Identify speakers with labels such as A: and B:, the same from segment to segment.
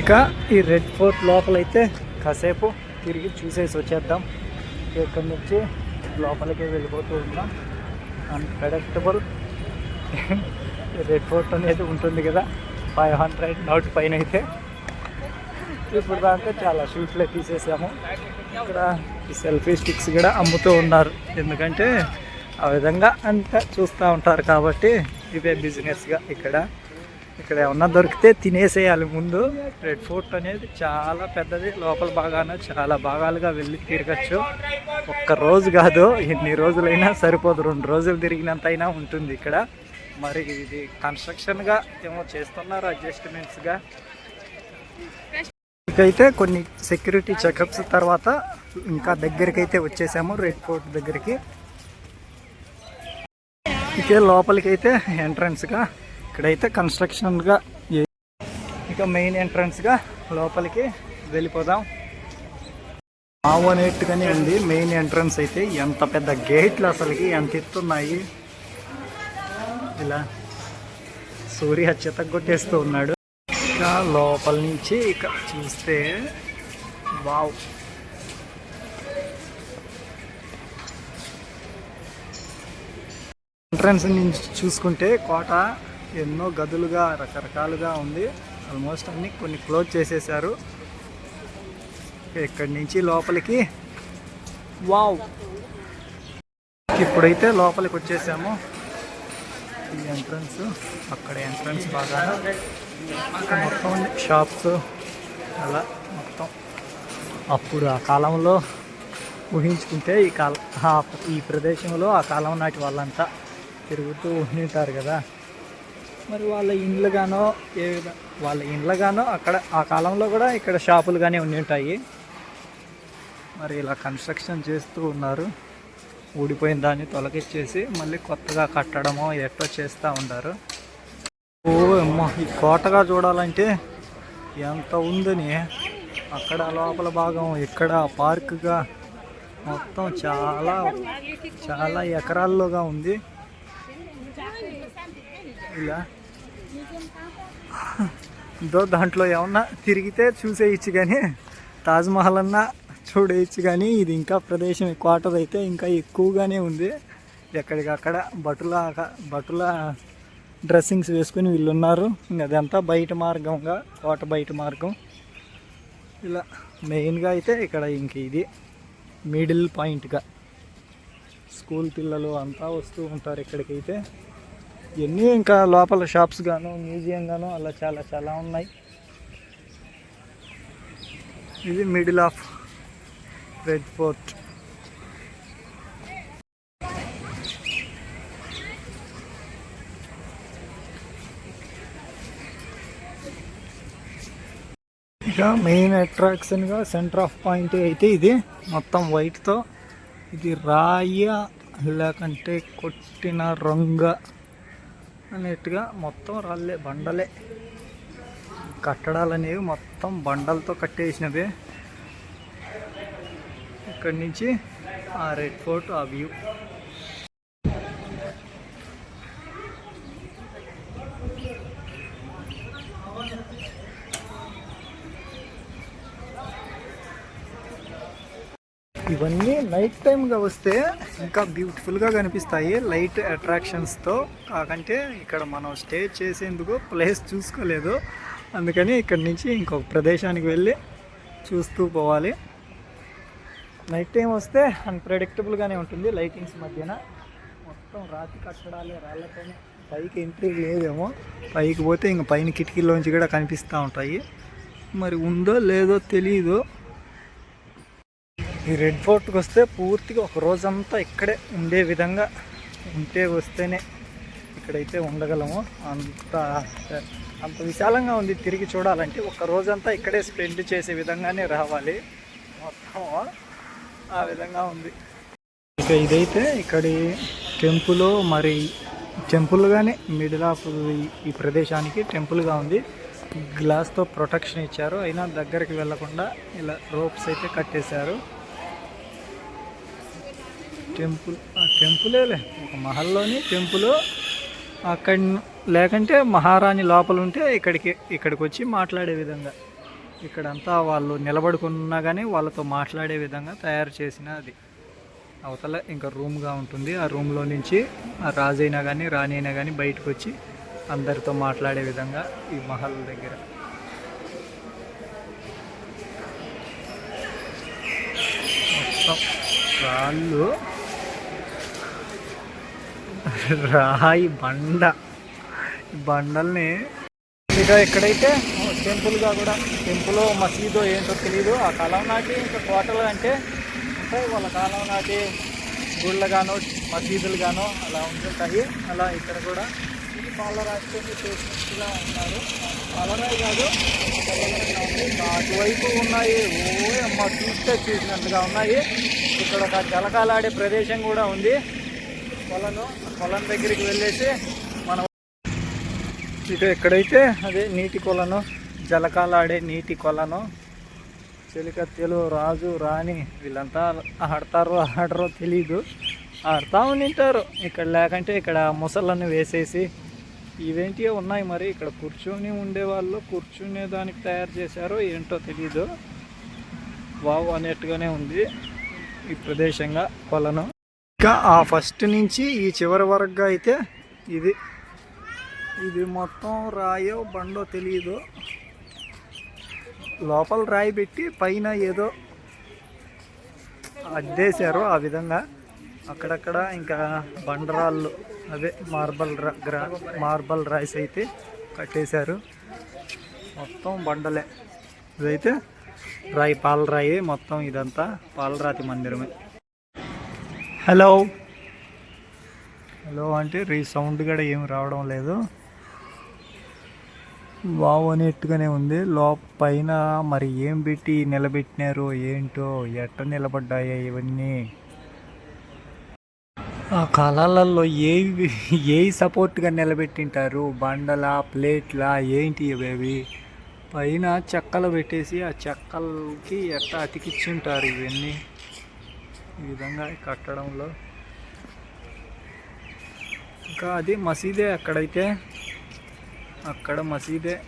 A: ఇక ఈ red fort లోపలైతే కాసేపు తిరిగి చూసేసి వచ్చేద్దాం. ఇక్కడి నుంచి లోపలికి వెళ్ళిపోతూ ఉన్నాం. అన్ప్రెడక్టబుల్ రెడ్ ఫోర్ట్ అనేది ఉంటుంది కదా ఫైవ్ హండ్రెడ్ నోట్ పైన అయితే ఇప్పుడు దాకా చాలా షూట్లే తీసేసాము. ఇక్కడ ఈ సెల్ఫీ స్టిక్స్ కూడా అమ్ముతూ ఉన్నారు. ఎందుకంటే ఆ విధంగా అంతా చూస్తూ ఉంటారు కాబట్టి ఇవే బిజినెస్గా ఇక్కడ. ఇక్కడ ఏమన్నా దొరికితే తినేసేయాలి ముందు. రెడ్ ఫోర్ట్ అనేది చాలా పెద్దది. లోపల భాగాన చాలా భాగాలుగా వెళ్ళి తిరగచ్చు. ఒక్క రోజు కాదు ఎన్ని రోజులైనా సరిపోదు. రెండు రోజులు తిరిగినంత అయినా ఉంటుంది ఇక్కడ. మరి ఇది కన్స్ట్రక్షన్గా ఏమో చేస్తున్నారు అడ్జస్ట్మెంట్స్గా ఇకైతే కొన్ని సెక్యూరిటీ చెకప్స్ తర్వాత ఇంకా దగ్గరికి అయితే వచ్చేసాము రెడ్ ఫోర్ట్ దగ్గరికి. ఇకే లోపలికైతే ఎంట్రన్స్గా ఇక్కడైతే కన్స్ట్రక్షన్గా ఇక మెయిన్ ఎంట్రన్స్గా లోపలికి వెళ్ళిపోదాం. మావు అనేట్టుగానే ఉంది. మెయిన్ ఎంట్రన్స్ అయితే ఎంత పెద్ద గేట్లు అసలుకి ఎంత ఎత్తున్నాయి ఇలా సూర్య చెత్తగొట్టేస్తూ ఉన్నాడు. ఇక లోపల నుంచి ఇక చూస్తే వావ్. ఎంట్రన్స్ నుంచి చూసుకుంటే కోట ఎన్నో గదులుగా రకరకాలుగా ఉంది. ఆల్మోస్ట్ అన్ని కొన్ని క్లోజ్ చేసేసారు. ఇక్కడి నుంచి లోపలికి. వావ్ ఇప్పుడైతే లోపలికి వచ్చేసాము. ఈ ఎంట్రన్స్ అక్కడ ఎంట్రన్స్ బాగా అక్కడ మొత్తం షాప్స్ అలా మొత్తం. అప్పుడు ఆ కాలంలో ఊహించుకుంటే ఈ కాల ఈ ప్రదేశంలో ఆ కాలం నాటి వాళ్ళంతా తిరుగుతూ ఉంటారు కదా. మరి వాళ్ళ ఇండ్లుగానో ఏ వాళ్ళ ఇండ్లుగానో అక్కడ ఆ కాలంలో కూడా ఇక్కడ షాపులు కానీ ఉండి ఉంటాయి మరి ఇలా కన్స్ట్రక్షన్ చేస్తూ ఉన్నారు. ఊడిపోయిన దాన్ని తొలగిచ్చేసి మళ్ళీ కొత్తగా కట్టడమో ఎట్టో చేస్తూ ఉంటారు ఓ ఈ కోటగా చూడాలంటే ఎంత ఉందని. అక్కడ లోపల భాగం ఇక్కడ పార్కుగా మొత్తం చాలా చాలా ఎకరాల్లోగా ఉంది. ఇలా. దో దాంట్లో ఏమన్నా తిరిగితే చూసేయచ్చు కానీ తాజ్మహల్ అన్నా చూడేయచ్చు కానీ ఇది ఇంకా ప్రదేశం క్వార్టర్ అయితే ఇంకా ఎక్కువగానే ఉంది. ఎక్కడికక్కడ బటుల బటుల డ్రెస్సింగ్స్ వేసుకుని వీళ్ళు ఉన్నారు ఇంకా అదంతా బయట మార్గంగా కోట బయట మార్గం. ఇలా మెయిన్గా అయితే ఇక్కడ ఇంక ఇది మిడిల్ పాయింట్గా. స్కూల్ పిల్లలు అంతా వస్తూ ఉంటారు ఇక్కడికైతే. ఇవన్నీ ఇంకా లోపల షాప్స్ గాను మ్యూజియం గాను అలా చాలా చాలా ఉన్నాయి. ఇది మిడిల్ ఆఫ్ రెడ్ ఫోర్ట్ ఇక మెయిన్ అట్రాక్షన్గా సెంటర్ ఆఫ్ పాయింట్ అయితే ఇది. మొత్తం వైట్తో ఇది రాయ లేకంటే కొట్టిన రంగ. నీట్గా మొత్తం రాళ్ళే బండలే. కట్టడాలు అనేవి మొత్తం బండలతో కట్టేసినవి. ఇక్కడి నుంచి ఆ రెడ్ ఫోర్ట్ ఆ వ్యూ. ఇవన్నీ నైట్ టైంగా వస్తే ఇంకా బ్యూటిఫుల్గా కనిపిస్తాయి. లైట్ అట్రాక్షన్స్తో. కాకంటే ఇక్కడ మనం స్టే చేసేందుకు ప్లేస్ చూసుకోలేదు. అందుకని ఇక్కడి నుంచి ఇంకొక ప్రదేశానికి వెళ్ళి చూస్తూ పోవాలి. నైట్ టైం వస్తే అన్ప్రెడిక్టబుల్గానే ఉంటుంది. లైటింగ్స్ మధ్యన మొత్తం రాతి కట్టడాలే రాళ్ళతోనే పైకి ఎంట్రీ లేదేమో. పైకి పోతే ఇంక పైన కిటికీలోంచి కూడా కనిపిస్తూ ఉంటాయి. మరి ఉందో లేదో తెలియదు ఈ రెడ్ ఫోర్ట్కి వస్తే పూర్తిగా ఒక రోజంతా ఇక్కడే ఉండే విధంగా ఉంటే వస్తేనే ఇక్కడైతే ఉండగలము. అంత అంత విశాలంగా ఉంది తిరిగి చూడాలంటే ఒక రోజంతా ఇక్కడే స్పెండ్ చేసే విధంగానే రావాలి. మొత్తం ఆ విధంగా ఉంది. ఇక ఇదైతే ఇక్కడి టెంపుల్ మరి టెంపుల్గానే మిడిల్ ఆఫ్ ఈ- ప్రదేశానికి టెంపుల్గా ఉంది. గ్లాస్తో ప్రొటెక్షన్ ఇచ్చారు. అయినా దగ్గరికి వెళ్ళకుండా ఇలా రోప్స్ అయితే కట్టేశారు. టెంపుల్ ఆ టెంపులేలే ఒక మహల్లోని టెంపుల్ అక్కడ లేకంటే మహారాణి లోపల ఉంటే ఇక్కడికి ఇక్కడికి వచ్చి మాట్లాడే విధంగా. ఇక్కడంతా వాళ్ళు నిలబడుకున్నా కానీ వాళ్ళతో మాట్లాడే విధంగా తయారు చేసిన అది. అవతల ఇంకా రూమ్గా ఉంటుంది. ఆ రూమ్లో నుంచి ఆ రాజు అయినా కానీ రాణి అయినా కానీ బయటకు వచ్చి అందరితో మాట్లాడే విధంగా ఈ మహల్ దగ్గర. మొత్తం రాళ్ళు రాయి బండ. బండల్ని ఇక ఎక్కడైతే టెంపుల్గా కూడా టెంపుల్ మసీదు ఏంటో తెలియదు ఆ కాలం నాటి ఇంకా కోటలు అంటే ఉంటాయి వాళ్ళ కాలం నాటి గుళ్ళు గాను మసీదులు గాను అలా ఉంటుంటాయి. అలా ఇక్కడ కూడా ఇది పాలరాయితో చేసినట్టుగా ఉన్నారు. పాలరాయి కాదు అటువైపు ఉన్నాయి. ఓ అమ్మ చూస్తే చూసినట్టుగా ఉన్నాయి. ఇక్కడ ఒక జలకాలాడే ప్రదేశం కూడా ఉంది. కొలను కొలం దగ్గరికి వెళ్ళేసి మనం ఇక ఎక్కడైతే అదే నీటి కొలను జలకాలాడే నీటి కొలను చెలికత్తెలు రాజు రాణి వీళ్ళంతా ఆడతారో ఆడరో తెలీదు. ఆడుతూ ఉంటారు ఇక్కడ లేకంటే ఇక్కడ ముసళ్ళను వేసేసి ఇవేంటివో ఉన్నాయి మరి. ఇక్కడ కూర్చొని ఉండేవాళ్ళు కూర్చునే దానికి తయారు చేశారో ఏంటో తెలీదు. వావ్ అనేట్టుగానే ఉంది ఈ ప్రదేశంగా కొలను. ఇంకా ఆ ఫస్ట్ నుంచి ఈ చివరి వరకు అయితే ఇది ఇది మొత్తం రాయో బండో తెలియదు లోపల రాయి పెట్టి పైన ఏదో అద్దేశారు ఆ విధంగా. అక్కడక్కడ ఇంకా బండరాళ్ళు అదే మార్బల్ రా మార్బల్ రాయిస్ అయితే కట్టేశారు. మొత్తం బండలే. ఇదైతే రాయి పాలరాయి మొత్తం ఇదంతా పాలరాతి మందిరమే. హలో. హలో అంటే రీ సౌండ్ కూడా ఏం రావడం లేదు. వావ్ అనేట్టుగానే ఉంది. లోపైన మరి ఏం పెట్టి నిలబెట్టినారో ఏంటో ఎట్ట నిలబడ్డాయో ఇవన్నీ. ఆ కాలాలలో ఏ ఏ సపోర్ట్గా నిలబెట్టింటారు? బండలా ప్లేట్లా ఏంటి ఇవేవి పైన చెక్కలు పెట్టేసి ఆ చెక్కలకి ఎట్ట అతికిచ్చుంటారు ఇవన్నీ? ఈ విధంగా కట్టడంలో. ఇంకా అది మసీదే అక్కడైతే. అక్కడ మసీదే.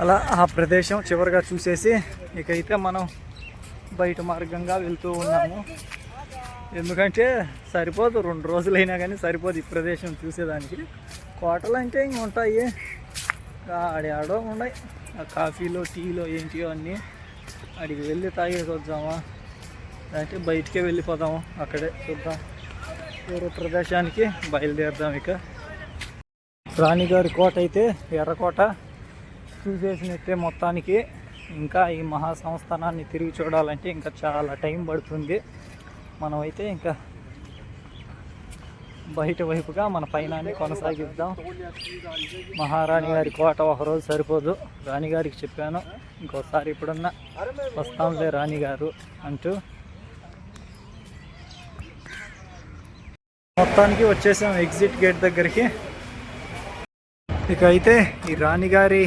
A: అలా ఆ ప్రదేశం చివరిగా చూసేసి ఇకైతే మనం బయట మార్గంగా వెళ్తూ ఉన్నాము. ఎందుకంటే సరిపోదు రెండు రోజులైనా కానీ సరిపోదు ఈ ప్రదేశం చూసేదానికి. కోటలు అంటే ఇంక ఉంటాయి. ఆడి ఆడో ఉన్నాయి. ఆ కాఫీలో టీలో ఏంటియో అన్నీ. అడిగి వెళ్ళి తాగేసి వద్దామా? అంటే బయటికే వెళ్ళిపోదాము? అక్కడే చూద్దాం. వేరే ప్రదేశానికి బయలుదేరుదాం ఇక. రాణిగారి కోట అయితే ఎర్రకోట. చూసేసినట్టే మొత్తానికి ఇంకా ఈ మహా సంస్థానాన్ని తిరిగి చూడాలంటే ఇంకా చాలా టైం పడుతుంది. మనమైతే ఇంకా బయట వైపుగా మన పైనాన్ని కొనసాగిద్దాం. మహారాణి గారి కోట ఒకరోజు సరిపోదు. రాణిగారికి చెప్పాను ఇంకోసారి ఇప్పుడున్న వస్తాంలే రాణిగారు అంటూ. మొత్తానికి వచ్చేసాం ఎగ్జిట్ గేట్ దగ్గరికి. ఇక అయితే ఈ రాణిగారి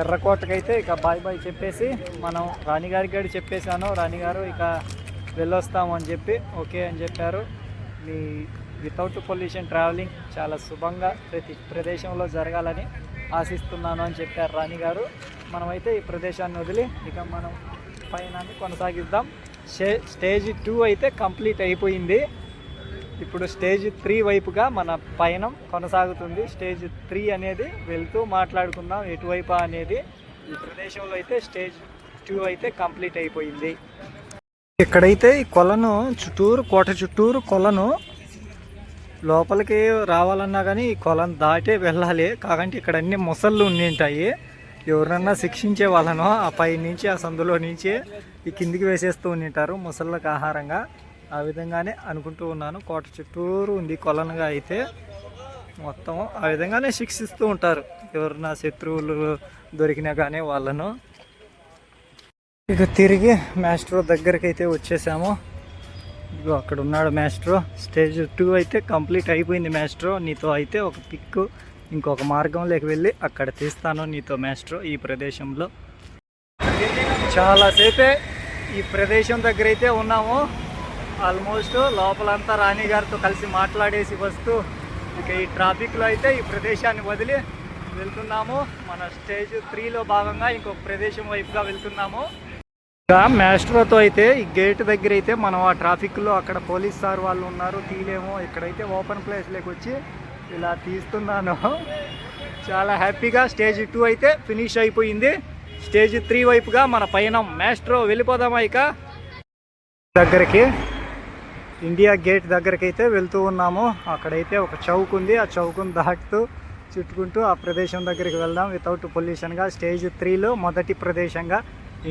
A: ఎర్రకోటకైతే ఇక బాయ్ బాయ్ చెప్పేసి మనం రాణిగారికి గడి చెప్పేశాను. రాణిగారు ఇక వెళ్ళొస్తాము అని చెప్పి ఓకే అని చెప్పారు. మీ వితౌట్ పొల్యూషన్ ట్రావెలింగ్ చాలా శుభంగా ప్రతి ప్రదేశంలో జరగాలని ఆశిస్తున్నాను అని చెప్పారు రాణి గారు. మనమైతే ఈ ప్రదేశాన్ని వదిలి ఇక మనం పయనాన్ని కొనసాగిద్దాం. స్టే స్టేజ్ టూ అయితే కంప్లీట్ అయిపోయింది. ఇప్పుడు స్టేజ్ త్రీ వైపుగా మన పయనం కొనసాగుతుంది. స్టేజ్ త్రీ అనేది వెళ్తూ మాట్లాడుకుందాం ఎటువైపు అనేది. ఈ ప్రదేశంలో అయితే స్టేజ్ టూ అయితే కంప్లీట్ అయిపోయింది. ఇక్కడైతే ఈ కొలను చుట్టూరు కోట చుట్టూరు కొలను లోపలికి రావాలన్నా కానీ ఈ కొలను దాటే వెళ్ళాలి. కాకంటే ఇక్కడ అన్ని ముసళ్ళు ఉండి ఉంటాయి ఎవరన్నా శిక్షించే వాళ్ళను ఆ పై నుంచి ఆ సందులో నుంచి ఈ కిందికి వేసేస్తూ ఉండింటారు ముసళ్ళకు ఆహారంగా. ఆ విధంగానే అనుకుంటూ ఉన్నాను. కోట చుట్టూరు ఉంది కొలనుగా అయితే మొత్తం ఆ విధంగానే శిక్షిస్తూ ఉంటారు. ఎవరన్నా శత్రువులు దొరికినా కానీ వాళ్ళను. ఇక తిరిగి మాస్టర్ దగ్గరికి అయితే వచ్చేసాము. ఇదిగో అక్కడ ఉన్నాడు మాస్ట్రో. స్టేజ్ టూ అయితే కంప్లీట్ అయిపోయింది మాస్ట్రో. నీతో అయితే ఒక పిక్ ఇంకొక మార్గంలోకి వెళ్ళి అక్కడ తీస్తాను నీతో మాస్ట్రో ఈ ప్రదేశంలో. చాలాసేపే ఈ ప్రదేశం దగ్గర అయితే ఉన్నాము. ఆల్మోస్ట్ లోపలంతా రాణి గారితో కలిసి మాట్లాడేసి వస్తూ ఇక ఈ ట్రాఫిక్లో అయితే ఈ ప్రదేశాన్ని వదిలి వెళ్తున్నాము. మన స్టేజ్ త్రీలో భాగంగా ఇంకొక ప్రదేశం వైపుగా వెళ్తున్నాము. ఇంకా మ్యాస్ట్రోతో అయితే ఈ గేట్ దగ్గర అయితే మనం ఆ ట్రాఫిక్లో అక్కడ పోలీస్ సార్ వాళ్ళు ఉన్నారు తీలేము. ఇక్కడైతే ఓపెన్ ప్లేస్లోకి వచ్చి ఇలా తీస్తున్నాను. చాలా హ్యాపీగా స్టేజ్ టూ అయితే ఫినిష్ అయిపోయింది. స్టేజ్ త్రీ వైపుగా మన పైన మ్యాస్ట్రో వెళ్ళిపోదామా ఇక? దగ్గరికి ఇండియా గేట్ దగ్గరికి అయితే వెళ్తూ ఉన్నాము. అక్కడైతే ఒక చౌక్ ఉంది. ఆ చౌకును దాటుతూ చుట్టుకుంటూ ఆ ప్రదేశం దగ్గరికి వెళ్దాం. వితౌట్ పొల్యూషన్గా స్టేజ్ త్రీలో మొదటి ప్రదేశంగా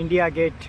A: ఇండియా గేట్.